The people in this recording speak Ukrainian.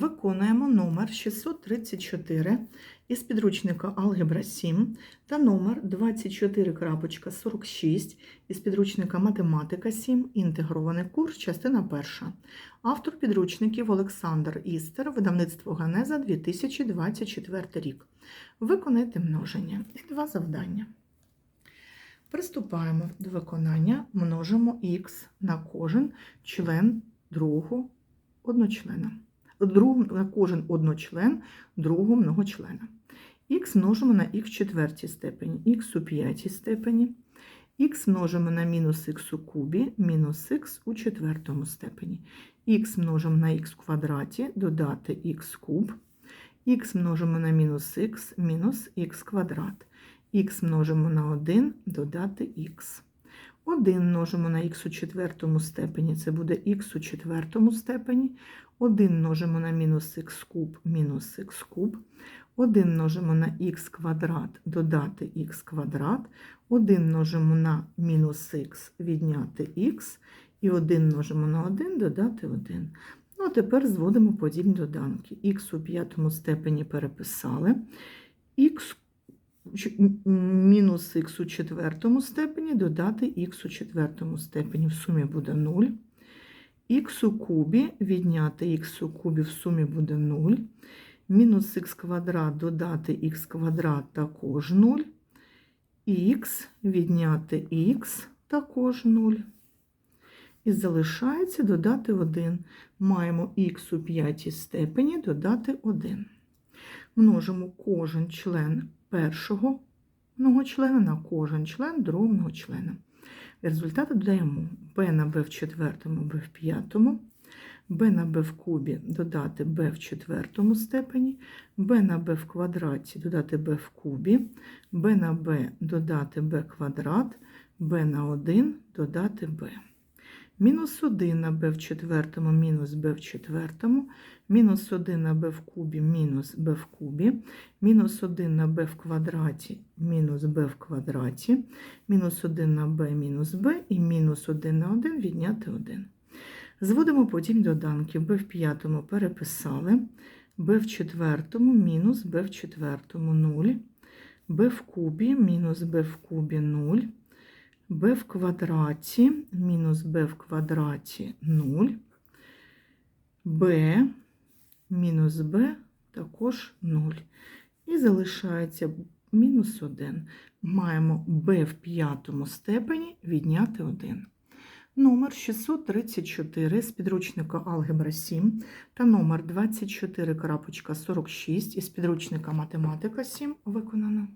Виконуємо номер 634 із підручника Алгебра 7 та номер 24.46 із підручника Математика 7, інтегрований курс, частина перша. Автор підручників Олександр Істер, видавництво Ганеза 2024 рік. Виконайте множення. І два завдання. Приступаємо до виконання. Множимо х на кожен член другого одночлена другу, на кожен одночлен другого многочлена. Х множимо на х в четвертій степені, х у п'ятій степені, х множимо на мінус х у кубі, мінус х у четвертому степені. х множимо на х в квадраті, додати х куб, х множимо на мінус х, мінус х квадрат. х множимо на 1, додати х. 1 множимо на х у четвертому степені, це буде х у четвертому степені. 1 множимо на мінус х куб, мінус х куб. 1 множимо на х квадрат, додати х квадрат. 1 множимо на мінус х, відняти х. І 1 множимо на 1, додати 1. Ну, а тепер зводимо подібні доданки. х у п'ятому степені переписали. х мінус х у четвертому степені додати х у четвертому степені. В сумі буде 0. х у кубі відняти х у кубі в сумі буде 0. Мінус х квадрат додати х квадрат також 0. х відняти х також 0. І залишається додати 1. Маємо х у п'ятій степені додати 1. Множимо кожен член першого многочлена на кожен член другого многочлена. Результати додаємо b на b в четвертому, b в п'ятому, b на b в кубі додати b в четвертому степені, b на b в квадраті додати b в кубі, b на b додати b квадрат, b на 1 додати b. Мінус 1 на b в четвертому, мінус b в четвертому, мінус 1 на b в кубі, мінус b в кубі, мінус 1 на b в квадраті, мінус b в квадраті, мінус 1 на b, мінус b і мінус 1 на 1 відняти 1. Зводимо потім доданки. b в п'ятому переписали, b в четвертому, мінус b в четвертому 0, b в кубі, мінус b в кубі 0 b в квадраті мінус b в квадраті 0, b мінус b також 0. І залишається мінус 1. Маємо b в п'ятому степені відняти 1. Номер 634 з підручника Алгебра 7 та номер 24.46 із підручника Математика 7 виконано.